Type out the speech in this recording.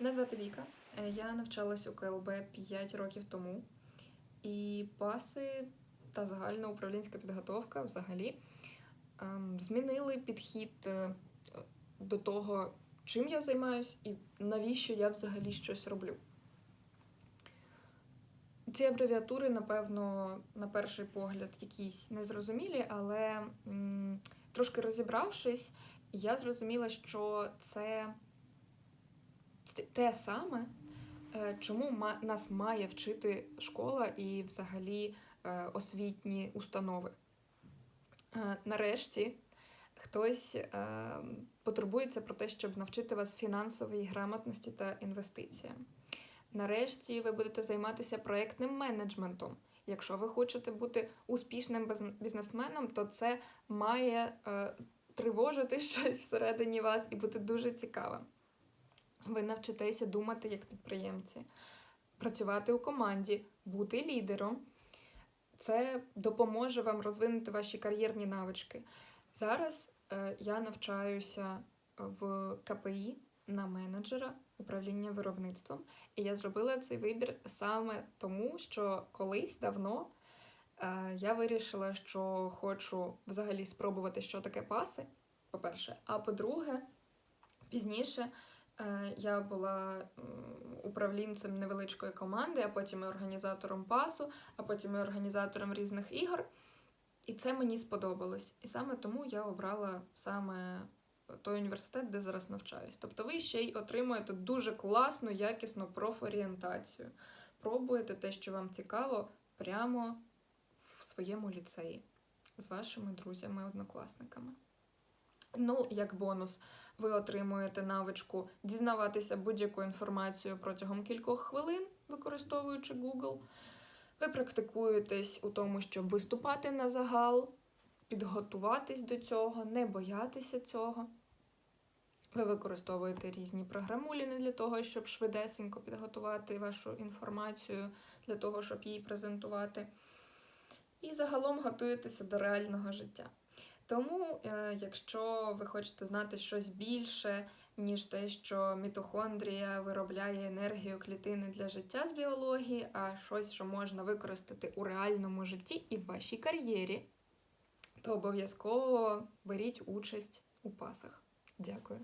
Мене звати Віка. Е, Я навчалась у КЛБ 5 років тому. І паси та загальна управлінська підготовка взагалі ем, змінили підхід е, до того, чим я займаюсь і навіщо я взагалі щось роблю. Ці абревіатури, напевно, на перший погляд, якісь незрозумілі, але м, трошки розібравшись, я зрозуміла, що це те саме, е, чому нас має вчити школа і взагалі е, освітні установи. Е, Нарешті хтось потурбується про те, щоб навчити вас фінансовій грамотності та інвестиціям. Нарешті ви будете займатися проєктним менеджментом. Якщо ви хочете бути успішним бізнесменом, то це має е, тривожити щось всередині вас і бути дуже цікавим. Ви навчитеся думати як підприємці, працювати у команді, бути лідером. Це допоможе вам розвинути ваші кар'єрні навички. Зараз е, я навчаюся в КПІ на менеджера управління виробництвом. І я зробила цей вибір саме тому, що колись давно е, я вирішила, що хочу взагалі спробувати, що таке паси, по-перше. А по-друге, пізніше я була м, управлінцем невеличкої команди, а потім і організатором пасу, а потім і організатором різних ігор. І це мені сподобалось. І саме тому я обрала саме той університет, де зараз навчаюсь. Тобто ви ще й отримуєте дуже класну, якісну профорієнтацію. Пробуєте те, що вам цікаво, прямо в своєму ліцеї з вашими друзями-однокласниками. Ну, як бонус, ви отримуєте навичку дізнаватися будь-яку інформацію протягом кількох хвилин, використовуючи Google. Ви практикуєтесь у тому, щоб виступати на загал, підготуватись до цього, не боятися цього. Ви використовуєте різні програмуліни для того, щоб швидесенько підготувати вашу інформацію, для того, щоб її презентувати. І загалом готуєтеся до реального життя. Тому, е, якщо ви хочете знати щось більше, ніж те, що мітохондрія виробляє енергію клітини для життя з біології, а щось, що можна використати у реальному житті і в вашій кар'єрі, то обов'язково беріть участь у пасах. Дякую.